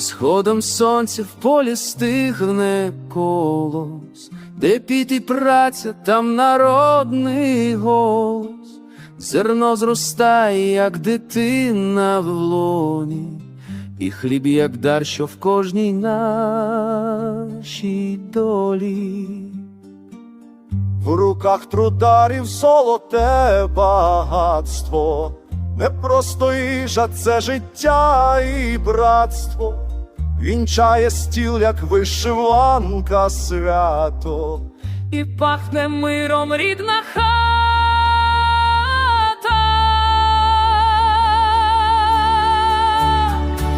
сходом сонця в полі стигне колос, де піти праця, там народний голос, зерно зростає, як дитина в лоні, і хліб, як дар, що в кожній нашій долі. В руках трударів золоте багатство, не просто їжа, це життя і братство, вінчає стіл, як вишиванка свято. і пахне миром рідна хата.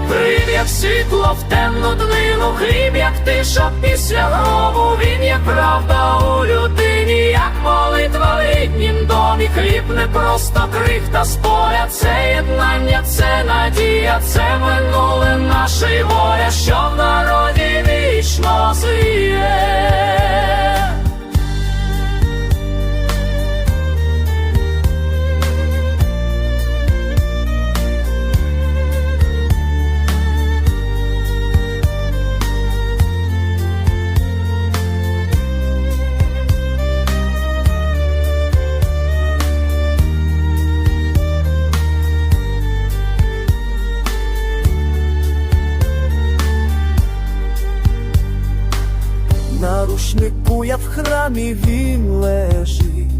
Хліб, як світло в темну днину, хліб, як тиша після гробу, він є правда у людині, хліб не просто крихта з поля, це єднання, це надія, це минуле наше воля, що в народі вічно зріє. На я в храмі він лежить,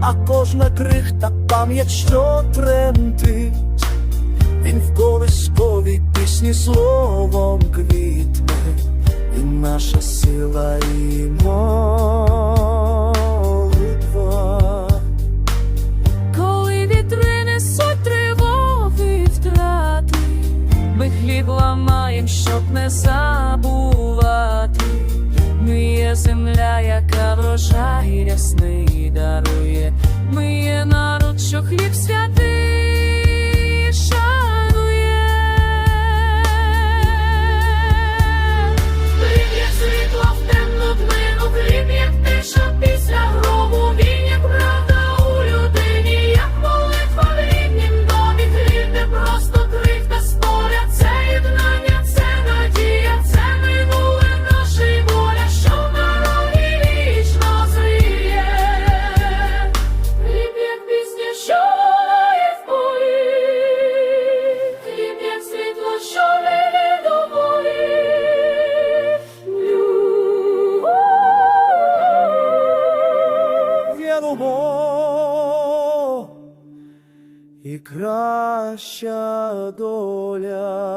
а кожна крихта пам'ять, що тремтить, він в колисковій пісні словом квітне, він наша сила і молитва. Коли вітри несуть тривоги втрати, ми хліб ламаєм, щоб не забувати. Є земля, яка врожай рясний дарує. Ми є народ, що хліб святий і краща доля.